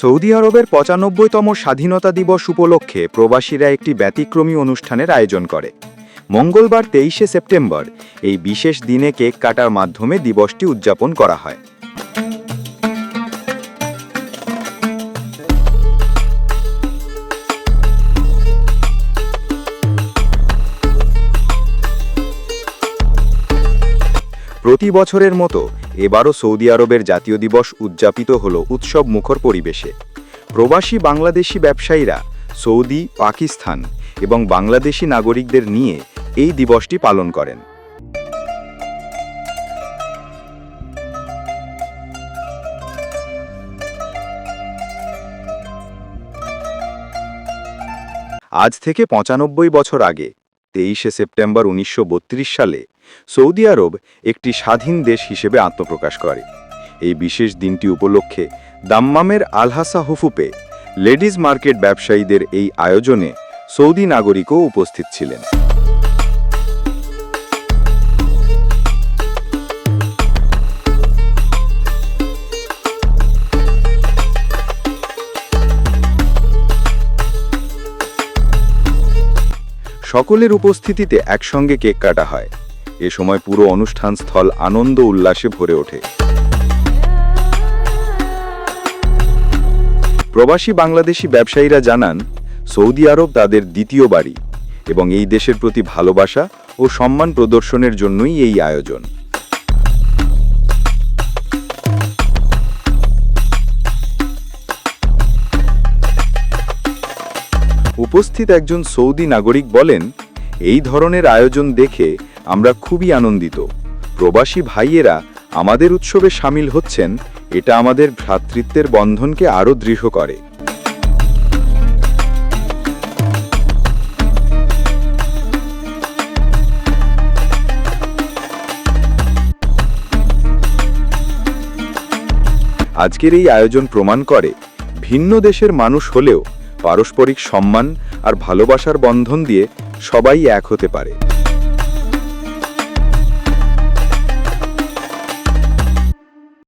Saudi আরবের পঁচানব্বইতম স্বাধীনতা দিবস উপলক্ষে প্রবাসীরা একটি ব্যতিক্রমী অনুষ্ঠানের আয়োজন করে। মঙ্গলবার তেইশে সেপ্টেম্বর এই বিশেষ দিনে কেক কাটার মাধ্যমে দিবসটি উদযাপন করা হয়। প্রতি বছরের মতো এবারও সৌদি আরবের জাতীয় দিবস উদযাপিত হল উৎসব মুখর পরিবেশে। প্রবাসী বাংলাদেশি ব্যবসায়ীরা সৌদি, পাকিস্তান এবং বাংলাদেশি নাগরিকদের নিয়ে এই দিবসটি পালন করেন। আজ থেকে পঁচানব্বই বছর আগে তেইশে সেপ্টেম্বর উনিশশো বত্রিশ সালে সৌদি আরব একটি স্বাধীন দেশ হিসেবে আত্মপ্রকাশ করে। এই বিশেষ দিনটি উপলক্ষে দাম্মামের আলহাসা হুফুপে লেডিজ মার্কেট ব্যবসায়ীদের এই আয়োজনে সৌদি নাগরিকও উপস্থিত ছিলেন। সকলের উপস্থিতিতে একসঙ্গে কেক কাটা হয়। এ সময় পুরো অনুষ্ঠান স্থল আনন্দ উল্লাসে ভরে ওঠে। প্রবাসী বাংলাদেশি ব্যবসায়ীরা জানান, সৌদি আরব তাদের দ্বিতীয় বাড়ি এবং এই দেশের প্রতি ভালোবাসা ও সম্মান প্রদর্শনের জন্যই এই আয়োজন। উপস্থিত একজন সৌদি নাগরিক বলেন, এই ধরনের আয়োজন দেখে আমরা খুবই আনন্দিত। প্রবাসী ভাইয়েরা আমাদের উৎসবে সামিল হচ্ছেন, এটা আমাদের ভ্রাতৃত্বের বন্ধনকে আরও দৃঢ় করে। আজকের এই আয়োজন প্রমাণ করে, ভিন্ন দেশের মানুষ হলেও পারস্পরিক সম্মান আর ভালোবাসার বন্ধন দিয়ে সবাই এক হতে পারে।